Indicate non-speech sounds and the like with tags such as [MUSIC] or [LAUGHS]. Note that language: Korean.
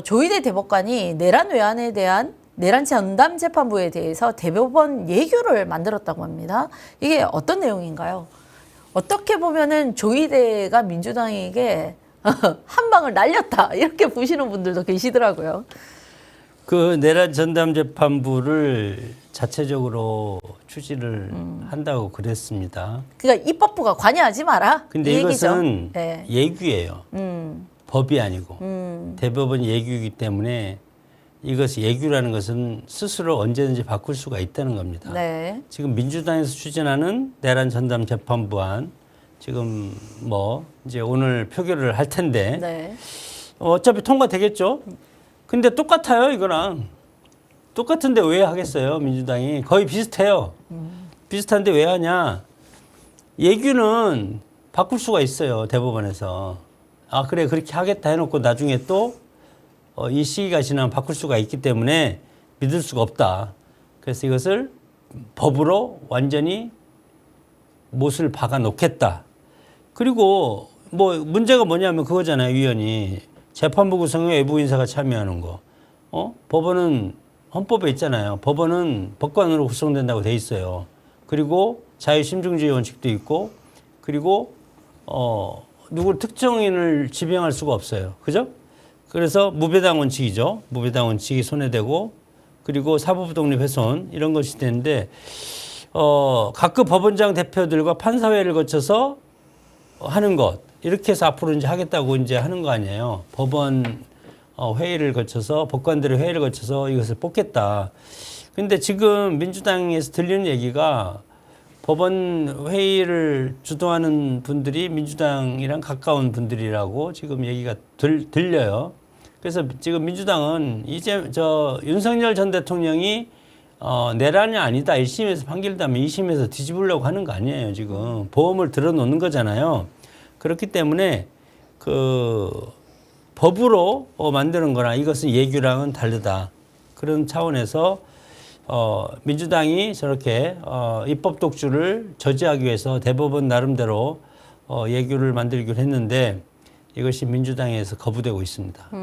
조희대 대법관이 내란 외환에 대한 내란 전담 재판부에 대해서 대법원 예규를 만들었다고 합니다. 이게 어떤 내용인가요? 어떻게 보면은 조희대가 민주당에게 [LAUGHS] 한 방을 날렸다 이렇게 보시는 분들도 계시더라고요. 그 내란 전담 재판부를 자체적으로 추진을 한다고 그랬습니다. 그러니까 입법부가 관여하지 마라. 근데 이 이것은. 네. 예규예요. 음, 법이 아니고 음, 대법원 예규이기 때문에 이것이 예규라는 것은 스스로 언제든지 바꿀 수가 있다는 겁니다. 네. 지금 민주당에서 추진하는 내란 전담 재판부안 지금 뭐 이제 오늘 표결을 할 텐데 네. 어차피 통과되겠죠. 근데 똑같아요 이거랑 똑같은데 왜 하겠어요 민주당이 거의 비슷해요. 비슷한데 왜 하냐? 예규는 바꿀 수가 있어요 대법원에서. 아 그래 그렇게 하겠다 해놓고 나중에 또 어, 이 시기가 지나면 바꿀 수가 있기 때문에 믿을 수가 없다. 그래서 이것을 법으로 완전히 못을 박아 놓겠다. 그리고 뭐 문제가 뭐냐면 그거잖아요, 위원이. 재판부 구성에 외부 인사가 참여하는 거. 어? 법원은 헌법에 있잖아요. 법원은 법관으로 구성된다고 돼 있어요. 그리고 자유심증주의 원칙도 있고 그리고 어 누구 특정인을 지명할 수가 없어요. 그죠? 그래서 무배당 원칙이죠. 무배당 원칙이 손해되고 그리고 사법부 독립 훼손 이런 것이 되는데 어 각급 법원장 대표들과 판사회를 거쳐서 하는 것 이렇게 해서 앞으로 이제 하겠다고 이제 하는 거 아니에요. 법원 어, 회의를 거쳐서 법관들의 회의를 거쳐서 이것을 뽑겠다. 근데 지금 민주당에서 들리는 얘기가 법원 회의를 주도하는 분들이 민주당이랑 가까운 분들이라고 지금 얘기가 들, 들려요. 그래서 지금 민주당은 이제 저 윤석열 전 대통령이 어, 내란이 아니다. 1심에서 판결다면 2심에서 뒤집으려고 하는 거 아니에요, 지금. 보험을 들어놓는 거잖아요. 그렇기 때문에 그 법으로 어, 만드는 거랑 이것은 예규랑은 다르다. 그런 차원에서 어, 민주당이 저렇게 어, 입법 독주를 저지하기 위해서 대법원 나름대로 어, 예규를 만들기로 했는데 이것이 민주당에서 거부되고 있습니다.